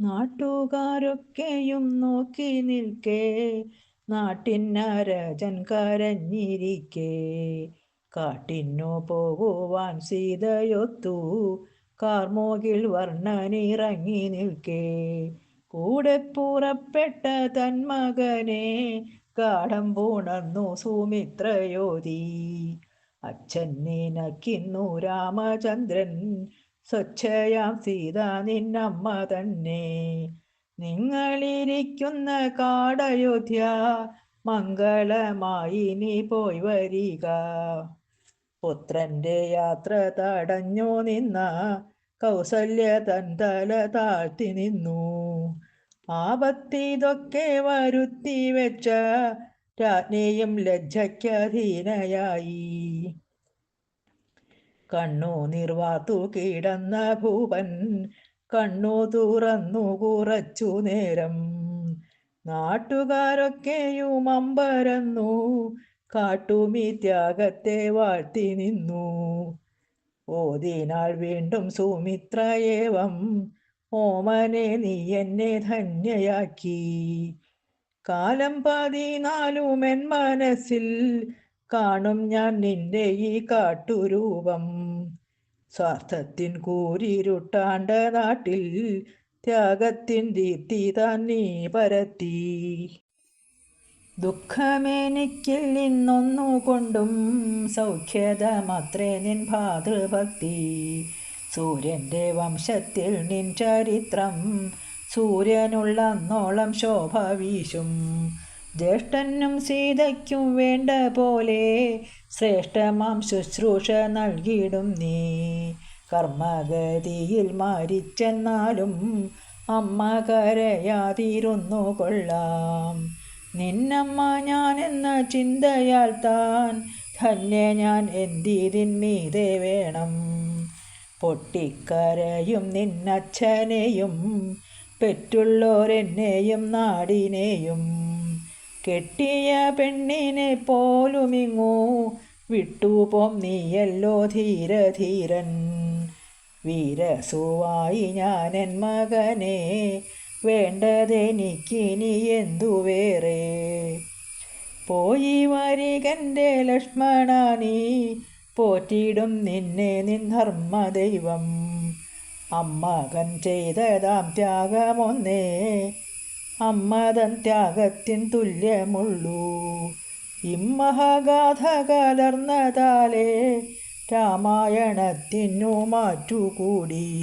നാട്ടുകാരൊക്കെയും നോക്കി നിൽക്കേ. നാട്ടിന്നരജൻ കരഞ്ഞിരിക്കേ. കാട്ടിന്നു പോകുവാൻ സീതയൊത്തു. കാർമോകിൽ വർണനിറങ്ങി നിൽക്കേ. കൂടെ പുറപ്പെട്ട തന്മകനെ കാടം പൂണന്നു സുമിത്രയോതി അച്ഛൻ നിനക്കിന്നു രാമചന്ദ്രൻ സ്വച്ഛയാം സീത നിന്നമ്മ തന്നെ. നിങ്ങളിരിക്കുന്ന കാടയോധ്യ മംഗളമായി നീ പോയി വരിക. പുത്രന്റെ യാത്ര തടഞ്ഞു നിന്ന കൗസല്യ തൻ തല താഴ്ത്തി നിന്നു. ആപത്തിതൊക്കെ വരുത്തി വെച്ച രാജ്ഞിയും ലജ്ജയ്ക്കധീനയായി കണ്ണു നിർവാത്തു കിടന്ന ഭൂപൻ. കണ്ണു തുറന്നു കുറച്ചു നേരം. നാട്ടുകാരൊക്കെയും അമ്പരന്നു. കാട്ടുമീ ത്യാഗത്തെ വാഴ്ത്തി നിന്നു. ഓതിനാൾ വീണ്ടും സുമിത്രയേവം ഓമനെ നീ എന്നെ ധന്യയാക്കി. കാലം പതിനാലുമെൻ മനസ്സിൽ കാണും ഞാൻ നിന്റെ ഈ കാട്ടുരൂപം. സ്വാർത്ഥത്തിൻ കൂരിരുട്ടാണ്ട നാട്ടിൽ ത്യാഗത്തിൻ ദീപ്തി താൻ നീ പരത്തി. ദുഃഖമെനിക്കിൽ നിന്നൊന്നുകൊണ്ടും കൊണ്ടും സൗഖ്യതമത്രേ നിൻ ഭാതൃഭക്തി. സൂര്യന്റെ വംശത്തിൽ നിൻ ചരിത്രം സൂര്യനുള്ള ശോഭ വീശും. ജ്യേഷ്ഠനും സീതയ്ക്കും വേണ്ട പോലെ ശ്രേഷ്ഠമാം ശുശ്രൂഷ നൽകിയിടും നീ. കർമ്മഗതിയിൽ മരിച്ചെന്നാലും അമ്മ കരയാതിരുന്നു കൊള്ളാം. നിന്നമ്മ ഞാൻ എന്ന ചിന്തയാൽ താൻ തന്നെ ഞാൻ എന്തിരിന്മീതെ വേണം. പൊട്ടിക്കരയും നിന്നച്ഛനെയും പെറ്റുള്ളോരെന്നെയും നാടിനെയും കെട്ടിയ പെണ്ണിനെ പോലുമിങ്ങൂ. വിട്ടുപോം നീയല്ലോ ധീരധീരൻ. വീരസുവായി ഞാനൻ മകനെ വേണ്ടതെനിക്കിനി എന്തു വേറെ പോയി വരികന്റെ ലക്ഷ്മണാനി പോറ്റിയിടും നിന്നെ നിൻ ധർമ്മദൈവം. അമ്മകൻ ചെയ്തതാം ത്യാഗമൊന്നേ അമ്മതൻ ത്യാഗത്തിൻ തുല്യമുള്ളൂ. ഇമ്മഹഗാഥ കലർന്നതാലേ രാമായണത്തിനു മാറ്റുകൂടി.